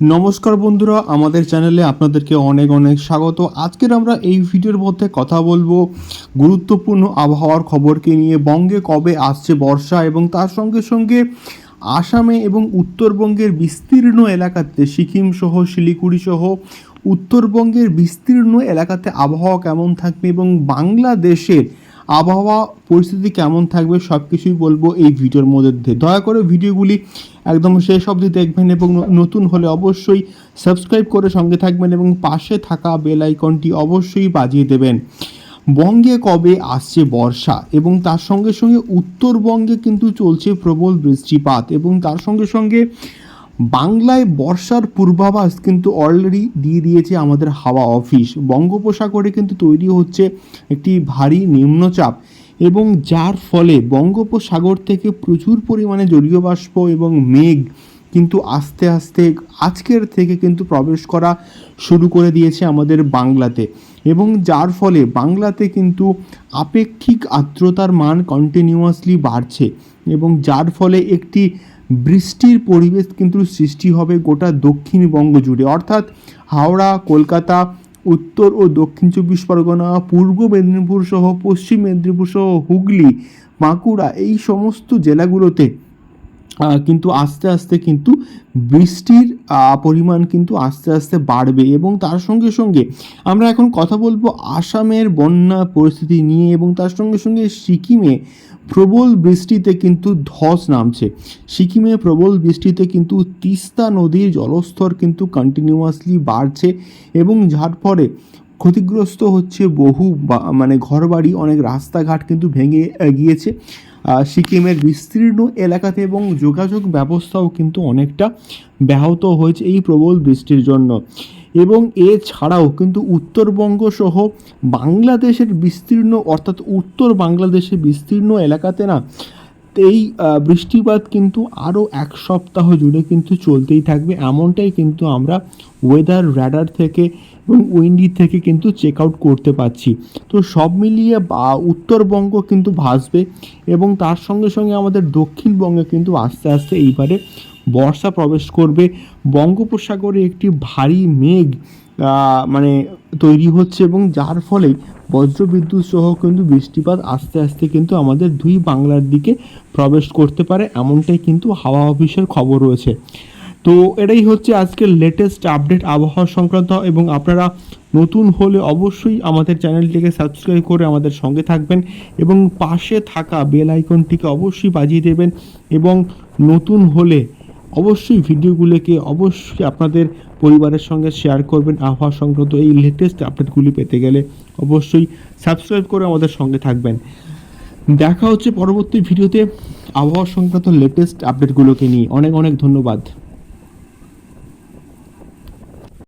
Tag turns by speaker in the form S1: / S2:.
S1: নমস্কার বন্ধুরা, আমাদের চ্যানেলে আপনাদেরকে অনেক অনেক স্বাগত। আজকের আমরা এই ভিডিওর মধ্যে কথা বলব গুরুত্বপূর্ণ আবহাওয়ার খবরকে নিয়ে, বঙ্গে কবে আসছে বর্ষা এবং তার সঙ্গে সঙ্গে আসামে এবং উত্তরবঙ্গের বিস্তীর্ণ এলাকাতে, সিকিম সহ, শিলিগুড়ি সহ, উত্তরবঙ্গের বিস্তীর্ণ এলাকাতে আবহাওয়া কেমন থাকবে এবং বাংলাদেশের আবহাওয়া পরিস্থিতি কেমন থাকবে সব কিছুই বলব এই ভিডিওর মধ্যে। দয়া করে ভিডিওগুলি একদম শেষ অবধি দেখবেন এবং নতুন হলে অবশ্যই সাবস্ক্রাইব করে সঙ্গে থাকবেন এবং পাশে থাকা বেল আইকনটি অবশ্যই বাজিয়ে দেবেন। বঙ্গে কবে আসছে বর্ষা? এবং তার সঙ্গে সঙ্গে উত্তরবঙ্গে কিন্তু চলছে প্রবল বৃষ্টিপাত এবং তার সঙ্গে সঙ্গে বাংলায় বর্ষার পূর্বাভাস কিন্তু অলরেডি দিয়ে দিয়েছে আমাদের হাওয়া অফিস বঙ্গোপসাগরে কিন্তু তৈরি হচ্ছে একটি ভারী নিম্নচাপ এবং যার ফলে বঙ্গোপসাগর থেকে প্রচুর পরিমাণে জলীয় বাষ্প এবং মেঘ কিন্তু আস্তে আস্তে আজকের থেকে কিন্তু প্রবেশ করা শুরু করে দিয়েছে আমাদের বাংলাতে। এবং যার ফলে বাংলাতে কিন্তু আপেক্ষিক আর্দ্রতার মান কন্টিনিউয়াসলি বাড়ছে এবং যার ফলে একটি বৃষ্টির পরিবেশ কিন্তু সৃষ্টি হবে গোটা দক্ষিণবঙ্গ জুড়ে। অর্থাৎ হাওড়া, কলকাতা, উত্তর ও দক্ষিণ চব্বিশ পরগনা, পূর্ব মেদিনীপুর সহ পশ্চিম মেদিনীপুর সহ হুগলি, বাঁকুড়া এই সমস্ত জেলাগুলোতে কিন্তু আস্তে আস্তে কিন্তু বৃষ্টির পরিমাণ কিন্তু আস্তে আস্তে বাড়বে এবং তার সঙ্গে সঙ্গে আমরা এখন কথা বলব আসামের বন্যা পরিস্থিতি নিয়ে এবং তার সঙ্গে সঙ্গে সিকিমে প্রবল বৃষ্টিতে কিন্তু ধস নামছে। সিকিমে প্রবল বৃষ্টিতে কিন্তু তিস্তা নদীর জলস্তর কিন্তু কন্টিনিউয়াসলি বাড়ছে এবং যার ফলে ক্ষতিগ্রস্ত হচ্ছে বহু মানে ঘরবাড়ি, অনেক রাস্তাঘাট কিন্তু ভেঙে গিয়েছে। সিকিমের বিস্তীর্ণ এলাকাতে এবং যোগাযোগ ব্যবস্থাও কিন্তু অনেকটা ব্যাহত হয়েছে এই প্রবল বৃষ্টির জন্য। এবং এছাড়াও কিন্তু উত্তরবঙ্গ সহ বাংলাদেশের বিস্তীর্ণ, অর্থাৎ উত্তর বাংলাদেশের বিস্তীর্ণ এলাকাতে না এই বৃষ্টিপাত কিন্তু আরও এক সপ্তাহ জুড়ে কিন্তু চলতেই থাকবে। এমনটাই কিন্তু আমরা ওয়েদার র্যাডার থেকে এবং উইন্ডি থেকে কিন্তু চেক আউট করতে পারছি। তো সব মিলিয়ে বা, উত্তরবঙ্গ কিন্তু ভাসবে এবং তার সঙ্গে সঙ্গে আমাদের দক্ষিণবঙ্গে কিন্তু আস্তে আস্তে এইবারে বর্ষা প্রবেশ করবে। বঙ্গোপসাগরে একটি ভারী মেঘ মানে তৈরি হচ্ছে এবং যার ফলে বজ্রবিদ্যুৎ সহ কিন্তু বৃষ্টিপাত আস্তে আস্তে কিন্তু আমাদের দুই বাংলার দিকে প্রবেশ করতে পারে, এমনটাই কিন্তু হাওয়া অফিসের খবর রয়েছে। তো এটাই হচ্ছে আজকের লেটেস্ট আপডেট আবহাওয়া সংক্রান্ত এবং আপনারা নতুন হলে অবশ্যই আমাদের চ্যানেলটিকে সাবস্ক্রাইব করে আমাদের সঙ্গে থাকবেন এবং পাশে থাকা বেল আইকনটিকে অবশ্যই বাজিয়ে দেবেন এবং নতুন হলে অবশ্যই ভিডিওগুলোকে অবশ্যই আপনাদের পরিবারের সঙ্গে শেয়ার করবেন। আবহাওয়া সংক্রান্ত এই লেটেস্ট আপডেটগুলি পেতে গেলে অবশ্যই সাবস্ক্রাইব করে আমাদের সঙ্গে থাকবেন। দেখা হচ্ছে পরবর্তী ভিডিওতে। আবহাওয়া সংক্রান্ত লেটেস্ট আপডেটগুলোকে নিয়ে অনেক অনেক ধন্যবাদ।